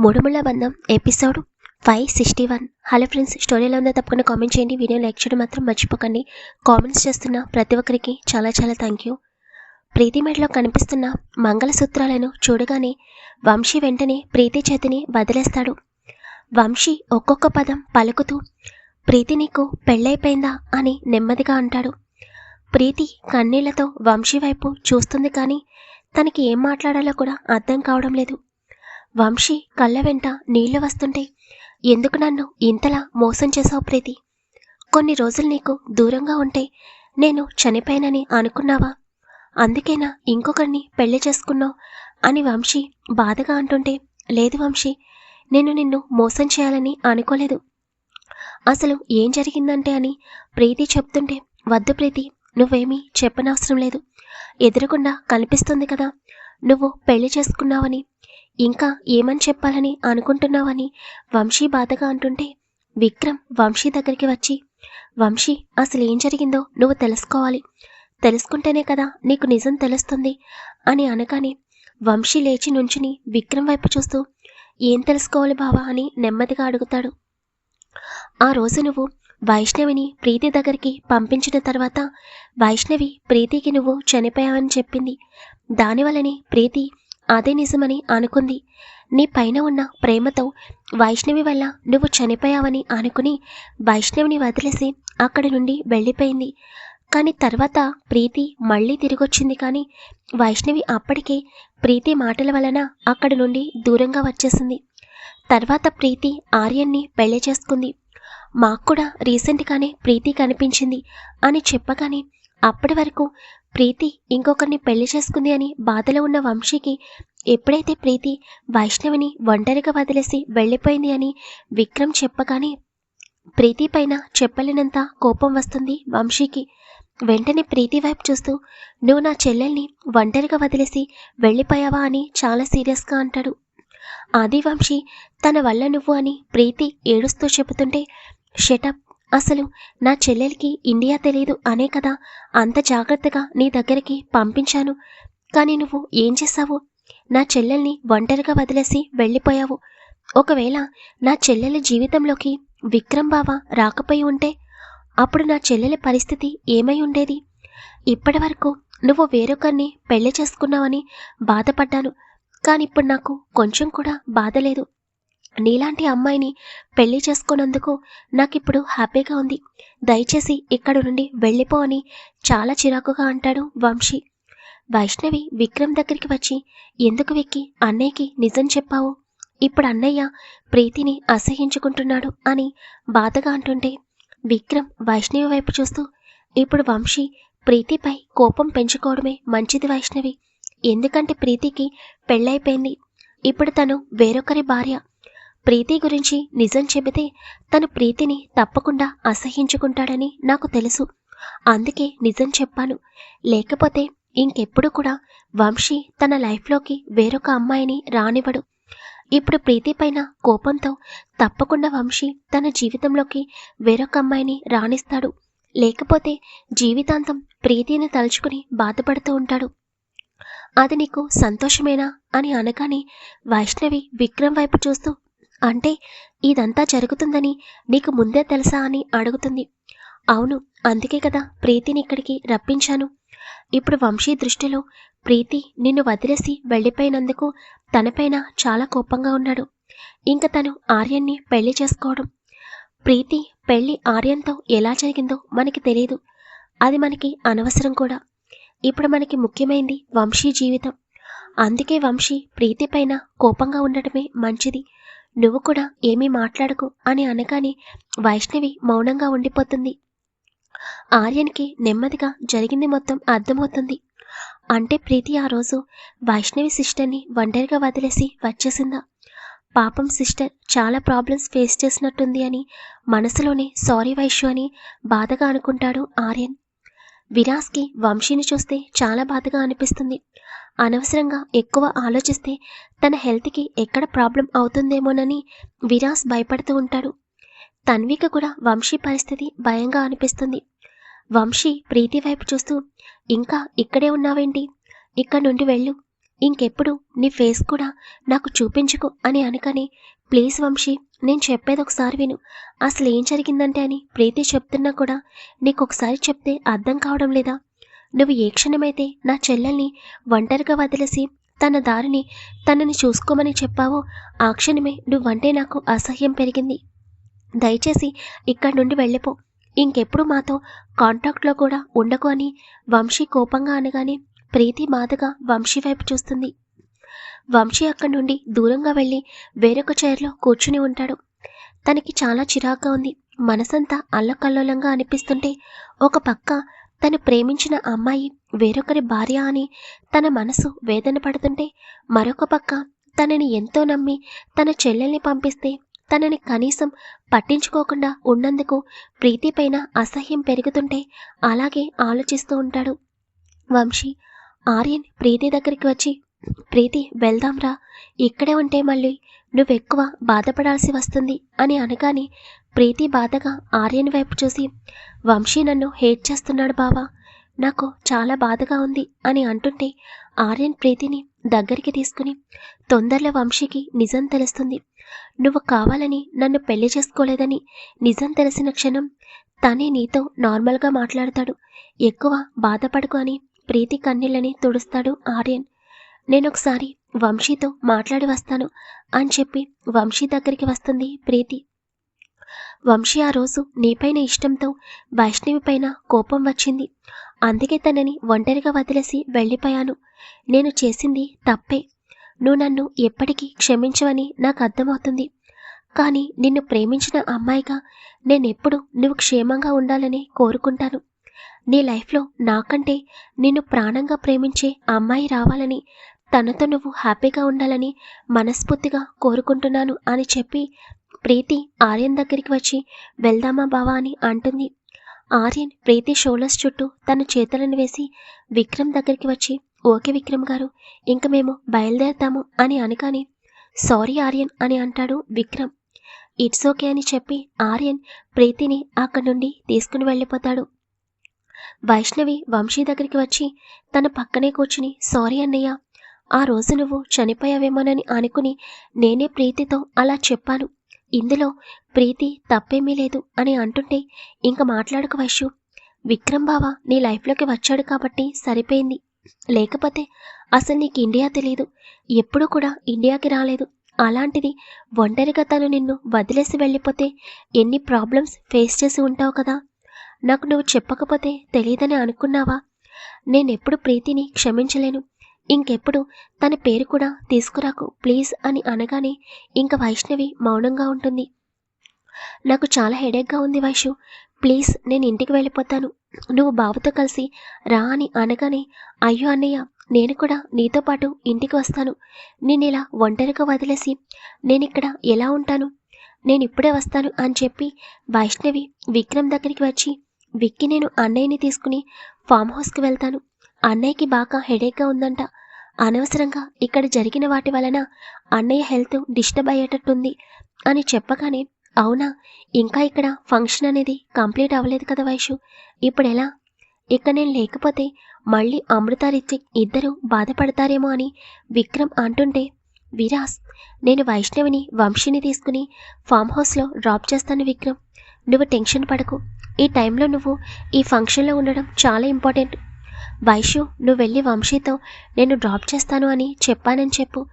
Moodumulla Bandham episode five sixty one. Hello friends స్టోరీలో ఉందో తప్పకుండా కామెంట్ చేయండి. వీడియో లైక్ చేయడం మాత్రం మర్చిపోకండి. కామెంట్స్ చేస్తున్న ప్రతి ఒక్కరికి చాలా చాలా థ్యాంక్ యూ. ప్రీతి మెడలో కనిపిస్తున్న మంగళసూత్రాలను చూడగానే వంశీ వెంటనే ప్రీతి చేతిని వదిలేస్తాడు. వంశీ ఒక్కొక్క పదం పలుకుతూ ప్రీతి నీకు పెళ్ళైపోయిందా? అని నెమ్మదిగా అంటాడు. ప్రీతి కన్నీళ్ళతో వంశీ వైపు చూస్తుంది కానీ తనకి ఏం మాట్లాడాలో కూడా అర్థం కావడం లేదు. వంశీ కళ్ళ వెంట నీళ్ళు వస్తుంటే ఎందుకు నన్ను ఇంతలా మోసం చేసావు ప్రీతి? కొన్ని రోజులు నీకు దూరంగా ఉంటే నేను చనిపోయానని అనుకున్నావా? అందుకేనా ఇంకొకరిని పెళ్ళి చేసుకున్నావు? అని వంశీ బాధగా అంటుంటే లేదు వంశీ నేను నిన్ను మోసం చేయాలని అనుకోలేదు. అసలు ఏం జరిగిందంటే అని ప్రీతి చెప్తుంటే వద్దు ప్రీతి నువ్వేమీ చెప్పనవసరం లేదు. ఎదురకుండా కనిపిస్తుంది కదా నువ్వు పెళ్ళి చేసుకున్నావని. ఇంకా ఏమని చెప్పాలని అనుకుంటున్నావని వంశీ బాధగా అంటుంటే విక్రమ్ వంశీ దగ్గరికి వచ్చి వంశీ అసలు ఏం జరిగిందో నువ్వు తెలుసుకోవాలి. తెలుసుకుంటేనే కదా నీకు నిజం తెలుస్తుంది అని అనగానే వంశీ లేచి నుంచుని విక్రమ్ వైపు చూస్తూ ఏం తెలుసుకోవాలి బావా అని నెమ్మదిగా అడుగుతాడు. ఆ రోజు నువ్వు వైష్ణవిని ప్రీతి దగ్గరికి పంపించిన తర్వాత వైష్ణవి ప్రీతికి నువ్వు చనిపోయావని చెప్పింది. దానివల్లనే ప్రీతి అదే నిజమని అనుకుంది. నీ పైన ఉన్న ప్రేమతో వైష్ణవి వల్ల నువ్వు చనిపోయావని అనుకుని వైష్ణవిని వదిలేసి అక్కడి నుండి వెళ్ళిపోయింది. కానీ తర్వాత ప్రీతి మళ్ళీ తిరిగొచ్చింది కానీ వైష్ణవి అప్పటికే ప్రీతి మాటల వలన అక్కడి నుండి దూరంగా వచ్చేసింది. తర్వాత ప్రీతి ఆర్యన్ని పెళ్ళి చేసుకుంది. మాకు కూడా రీసెంట్గానే ప్రీతి కనిపించింది అని చెప్పగానే అప్పటి వరకు ప్రీతి ఇంకొకరిని పెళ్ళి చేసుకుంది అని బాధలో ఉన్న వంశీకి ఎప్పుడైతే ప్రీతి వైష్ణవిని ఒంటరిగా వదిలేసి వెళ్ళిపోయింది అని విక్రమ్ చెప్పగానే ప్రీతి పైన చెప్పలేనంత కోపం వస్తుంది వంశీకి. వెంటనే ప్రీతి వైపు చూస్తూ నువ్వు నా చెల్లెల్ని ఒంటరిగా వదిలేసి వెళ్ళిపోయావా? అని చాలా సీరియస్గా అంటాడు. ఆదివంశీ తన వల్ల నువ్వు అని ప్రీతి ఏడుస్తూ చెబుతుంటే షటప్ అసలు నా చెల్లెలికి ఇండియా తెలియదు అనే కదా. అంత జాగ్రత్తగా నీ దగ్గరికి పంపించాను. కానీ నువ్వు ఏం చేశావు? నా చెల్లెల్ని ఒంటరిగా వదిలేసి వెళ్ళిపోయావు. ఒకవేళ నా చెల్లెల జీవితంలోకి విక్రమ్ బావ రాకపోయి ఉంటే అప్పుడు నా చెల్లెల పరిస్థితి ఏమై ఉండేది? ఇప్పటి వరకు నువ్వు వేరొకరిని పెళ్ళి చేసుకున్నావని బాధపడ్డాను. కానీ ఇప్పుడు నాకు కొంచెం కూడా బాధ లేదు. నీలాంటి అమ్మాయిని పెళ్ళి చేసుకున్నందుకు నాకిప్పుడు హ్యాపీగా ఉంది. దయచేసి ఇక్కడ నుండి వెళ్ళిపో అని చాలా చిరాకుగా అంటాడు వంశీ. వైష్ణవి విక్రమ్ దగ్గరికి వచ్చి ఎందుకు విక్కి అన్నయ్యకి నిజం చెప్పావు? ఇప్పుడు అన్నయ్య ప్రీతిని అసహించుకుంటున్నాడు అని బాధగా అంటుంటే విక్రమ్ వైష్ణవి వైపు చూస్తూ ఇప్పుడు వంశీ ప్రీతిపై కోపం పెంచుకోవడమే మంచిది వైష్ణవి. ఎందుకంటే ప్రీతికి పెళ్ళైపోయింది. ఇప్పుడు తను వేరొకరి భార్య ప్రీతి గురించి నిజం చెబితే తను ప్రీతిని తప్పకుండా అసహించుకుంటాడని నాకు తెలుసు. అందుకే నిజం చెప్పాను. లేకపోతే ఇంకెప్పుడు కూడా వంశీ తన లైఫ్లోకి వేరొక అమ్మాయిని రానివ్వడు. ఇప్పుడు ప్రీతి పైన కోపంతో తప్పకుండా వంశీ తన జీవితంలోకి వేరొక అమ్మాయిని రాణిస్తాడు. లేకపోతే జీవితాంతం ప్రీతిని తలుచుకుని బాధపడుతూ ఉంటాడు. అది నీకు సంతోషమేనా అని అనగానే వైష్ణవి విక్రమ్ వైపు చూస్తూ అంటే ఇదంతా జరుగుతుందని నీకు ముందే తెలుసా అని అడుగుతుంది. అవును అందుకే కదా ప్రీతిని ఇక్కడికి రప్పించాను. ఇప్పుడు వంశీ దృష్టిలో ప్రీతి నిన్ను వదిలేసి వెళ్ళిపోయినందుకు తనపైన చాలా కోపంగా ఉన్నాడు. ఇంక తను ఆర్యన్ని పెళ్ళి చేసుకోవడం. ప్రీతి పెళ్ళి ఆర్యంతో ఎలా జరిగిందో మనకి తెలియదు అది మనకి అనవసరం కూడా. ఇప్పుడు మనకి ముఖ్యమైంది వంశీ జీవితం. అందుకే వంశీ ప్రీతి పైన కోపంగా ఉండటమే మంచిది. నువ్వు కూడా ఏమీ మాట్లాడకు అని అనగానే వైష్ణవి మౌనంగా ఉండిపోతుంది. ఆర్యన్కి నెమ్మదిగా జరిగింది మొత్తం అర్థమవుతుంది. అంటే ప్రీతి ఆ రోజు వైష్ణవి సిస్టర్ని ఒంటరిగా వదిలేసి వచ్చేసిందా? పాపం సిస్టర్ చాలా ప్రాబ్లమ్స్ ఫేస్ చేసినట్టుంది అని మనసులోనే సారీ వైశ్యు అని బాధగా అనుకుంటాడు ఆర్యన్. విరాస్కి వంశీని చూస్తే చాలా బాధగా అనిపిస్తుంది. అనవసరంగా ఎక్కువ ఆలోచిస్తే తన హెల్త్కి ఎక్కడ ప్రాబ్లం అవుతుందేమోనని విరాస్ భయపడుతూ ఉంటాడు. తన్విక కూడా వంశీ పరిస్థితి భయంగా అనిపిస్తుంది. వంశీ ప్రీతి వైపు చూస్తూ ఇంకా ఇక్కడే ఉన్నావేంటి? ఇక్కడ నుండి వెళ్ళు. ఇంకెప్పుడు నీ ఫేస్ కూడా నాకు చూపించుకు అని అనకని ప్లీజ్ వంశీ నేను చెప్పేది ఒకసారి విను. అసలు ఏం జరిగిందంటే అని ప్రీతి చెప్తున్నా కూడా నీకు ఒకసారి చెప్తే అర్థం కావడం లేదా? నువ్వు ఏ క్షణమైతే నా చెల్లెల్ని ఒంటరిగా వదిలేసి తన దారిని తనని చూసుకోమని చెప్పావో ఆ క్షణమే నువ్వంటే నాకు అసహ్యం పెరిగింది. దయచేసి ఇక్కడి నుండి వెళ్ళిపో. ఇంకెప్పుడు మాతో కాంటాక్ట్లో కూడా ఉండకు అని వంశీ కోపంగా అనగానే ప్రీతి బాధగా వంశీ వైపు చూస్తుంది. వంశీ అక్కడి నుండి దూరంగా వెళ్ళి వేరొక చైర్లో కూర్చుని ఉంటాడు. తనకి చాలా చిరాగ్గా ఉంది. మనసంతా అల్లకల్లోలంగా అనిపిస్తుంటే ఒక పక్క తను ప్రేమించిన అమ్మాయి వేరొకరి భార్య అని తన మనసు వేదన పడుతుంటే మరొక పక్క తనని ఎంతో నమ్మి తన చెల్లెల్ని పంపిస్తే తనని కనీసం పట్టించుకోకుండా ఉన్నందుకు ప్రీతి పైన అసహ్యం పెరుగుతుంటే అలాగే ఆలోచిస్తూ ఉంటాడు. వంశీ ఆర్యన్ ప్రీతి దగ్గరికి వచ్చి ప్రీతి వెళ్దాంరా. ఇక్కడే ఉంటే మళ్ళీ నువ్వెక్కువ బాధపడాల్సి వస్తుంది అని అనగానే ప్రీతి బాధగా ఆర్యన్ వైపు చూసి వంశీ నన్ను హేట్ చేస్తున్నాడు బావా. నాకు చాలా బాధగా ఉంది అని అంటుంటే ఆర్యన్ ప్రీతిని దగ్గరికి తీసుకుని తొందరలో వంశీకి నిజం తెలుస్తుంది. నువ్వు కావాలని నన్ను పెళ్ళి చేసుకోలేదని నిజం తెలిసిన క్షణం తనే నీతో నార్మల్గా మాట్లాడతాడు. ఎక్కువ బాధపడకు అని ప్రీతి కన్నీళ్ళని తుడుస్తాడు ఆర్యన్. నేనొకసారి వంశీతో మాట్లాడి వస్తాను అని చెప్పి వంశీ దగ్గరికి వస్తుంది ప్రీతి. వంశీ ఆ రోజు నీపైన ఇష్టంతో వైష్ణవి పైన కోపం వచ్చింది. అందుకే తనని ఒంటరిగా వదిలేసి వెళ్ళిపోయాను. నేను చేసింది తప్పే. నువ్వు నన్ను ఎప్పటికీ క్షమించవని నాకు అర్థమవుతుంది. కానీ నిన్ను ప్రేమించిన అమ్మాయిగా నేనెప్పుడు నువ్వు క్షేమంగా ఉండాలని కోరుకుంటాను. నీ లైఫ్లో నాకంటే నిన్ను ప్రాణంగా ప్రేమించే అమ్మాయి రావాలని తనతో నువ్వు హ్యాపీగా ఉండాలని మనస్ఫూర్తిగా కోరుకుంటున్నాను అని చెప్పి ప్రీతి ఆర్యన్ దగ్గరికి వచ్చి వెళ్దామా బావా అని అంటుంది. ఆర్యన్ ప్రీతి షోలస్ చుట్టూ తన చేతులను వేసి విక్రమ్ దగ్గరికి వచ్చి ఓకే విక్రమ్ గారు ఇంక మేము బయలుదేరతాము అని అనగానే సారీ ఆర్యన్ అని అంటాడు విక్రమ్. ఇట్స్ ఓకే అని చెప్పి ఆర్యన్ ప్రీతిని అక్కడి నుండి తీసుకుని వెళ్ళిపోతాడు. వైష్ణవి వంశీ దగ్గరికి వచ్చి తన పక్కనే కూర్చుని సారీ అన్నయ్య ఆ రోజు నువ్వు చనిపోయావేమోనని అనుకుని నేనే ప్రీతితో అలా చెప్పాను. ఇందులో ప్రీతి తప్పేమీ లేదు అని అంటుంటే ఇంక మాట్లాడక వైశ్యు. విక్రమ్ బావ నీ లైఫ్లోకి వచ్చాడు కాబట్టి సరిపోయింది. లేకపోతే అసలు నీకు ఇండియా తెలియదు ఎప్పుడూ కూడా ఇండియాకి రాలేదు. అలాంటిది ఒంటరిగా తను నిన్ను వదిలేసి వెళ్ళిపోతే ఎన్ని ప్రాబ్లమ్స్ ఫేస్ చేసి ఉంటావు కదా? నాకు నువ్వు చెప్పకపోతే తెలియదని అనుకున్నావా? నేనెప్పుడు ప్రీతిని క్షమించలేను. ఇంకెప్పుడు తన పేరు కూడా తీసుకురాకు ప్లీజ్ అని అనగానే ఇంక వైష్ణవి మౌనంగా ఉంటుంది. నాకు చాలా హెడేక్గా ఉంది వైషు. ప్లీజ్ నేను ఇంటికి వెళ్ళిపోతాను. నువ్వు బావతో కలిసి రా అని అనగానే అయ్యో అన్నయ్య నేను కూడా నీతో పాటు ఇంటికి వస్తాను. నేను ఇలా ఒంటరిగా వదిలేసి నేను ఇక్కడ ఎలా ఉంటాను? నేను ఇప్పుడే వస్తాను అని చెప్పి వైష్ణవి విక్రమ్ దగ్గరికి వచ్చి విక్కి నేను అన్నయ్యని తీసుకుని ఫామ్ హౌస్కి వెళ్తాను. అన్నయ్యకి బాగా హెడేక్గా ఉందంట. అనవసరంగా ఇక్కడ జరిగిన వాటి వలన అన్నయ్య హెల్త్ డిస్టర్బ్ అయ్యేటట్టుంది అని చెప్పగానే అవునా ఇంకా ఇక్కడ ఫంక్షన్ అనేది కంప్లీట్ అవ్వలేదు కదా వైషు? ఇప్పుడు ఎలా ఇక్కడ నేను లేకపోతే మళ్ళీ అమృత రిత్విక్ ఇద్దరు బాధపడతారేమో అని విక్రమ్ అంటుంటే విరాస్ నేను వైష్ణవిని వంశీని తీసుకుని ఫామ్ హౌస్లో డ్రాప్ చేస్తాను విక్రమ్. నువ్వు టెన్షన్ పడకు. ఈ టైంలో నువ్వు ఈ ఫంక్షన్లో ఉండడం చాలా ఇంపార్టెంట్. వైషు నువ్వు వెళ్ళి వంశీతో నేను డ్రాప్ చేస్తాను అని చెప్పానని చెప్పు.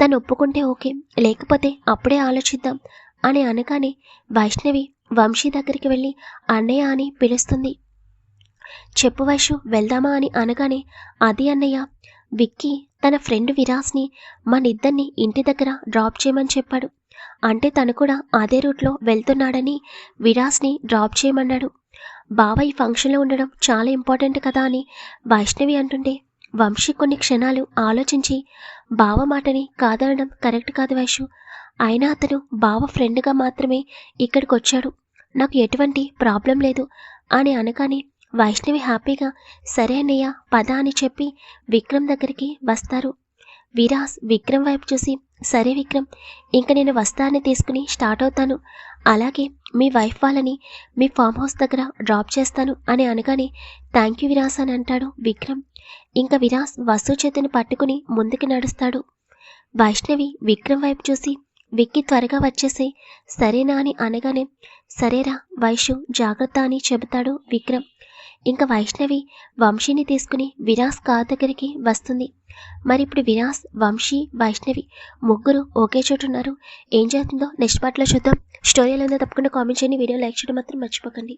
తను ఒప్పుకుంటే ఓకే లేకపోతే అప్పుడే ఆలోచిద్దాం అని అనగానే వైష్ణవి వంశీ దగ్గరికి వెళ్ళి అన్నయ్య అని పిలుస్తుంది. చెప్పు వైషు వెళ్దామా అని అనగానే అది అన్నయ్య విక్కీ తన ఫ్రెండ్ విరాస్ని మనిద్దరిని ఇంటి దగ్గర డ్రాప్ చేయమని చెప్పాడు. అంటే తను కూడా అదే రూట్లో వెళ్తున్నాడని విరాస్ని డ్రాప్ చేయమన్నాడు. బావ ఈ ఫంక్షన్లో ఉండడం చాలా ఇంపార్టెంట్ కదా అని వైష్ణవి అంటుంటే వంశీ కొన్ని క్షణాలు ఆలోచించి బావ మాటని కాదనడం కరెక్ట్ కాదు వైషు. అయినా అతను బావ ఫ్రెండ్గా మాత్రమే ఇక్కడికి వచ్చాడు నాకు ఎటువంటి ప్రాబ్లం లేదు అని అనగానే వైష్ణవి హ్యాపీగా సరే అన్నయ్య పద అని చెప్పి విక్రమ్ దగ్గరికి వస్తారు. విరాస్ విక్రమ్ వైపు చూసి సరే విక్రమ్ ఇంక నేను వస్తానని తీసుకుని స్టార్ట్ అవుతాను. అలాగే మీ వైఫ్ వాళ్ళని మీ ఫామ్ హౌస్ దగ్గర డ్రాప్ చేస్తాను అని అనగానే థ్యాంక్ యూ విరాస్ అని అంటాడు విక్రమ్. ఇంకా విరాస్ వసు చేతిని పట్టుకుని ముందుకు నడుస్తాడు. వైష్ణవి విక్రమ్ వైపు చూసి విక్కి త్వరగా వచ్చేసి సరేనా అని అనగానే సరేరా వైషు జాగ్రత్త అని చెబుతాడు విక్రమ్. ఇంకా వైష్ణవి వంశీని తీసుకుని విరాస్ కార్ దగ్గరికి వస్తుంది. మరి ఇప్పుడు విరాస్ వంశీ వైష్ణవి ముగ్గురు ఒకే చోటు ఉన్నారు. ఏం చేస్తుందో నెక్స్ట్ పార్ట్లో చూద్దాం. స్టోరీ ఎలా ఉందో తప్పకుండా కామెంట్ చేయండి. వీడియో లైక్ చేయడం మాత్రం మర్చిపోకండి.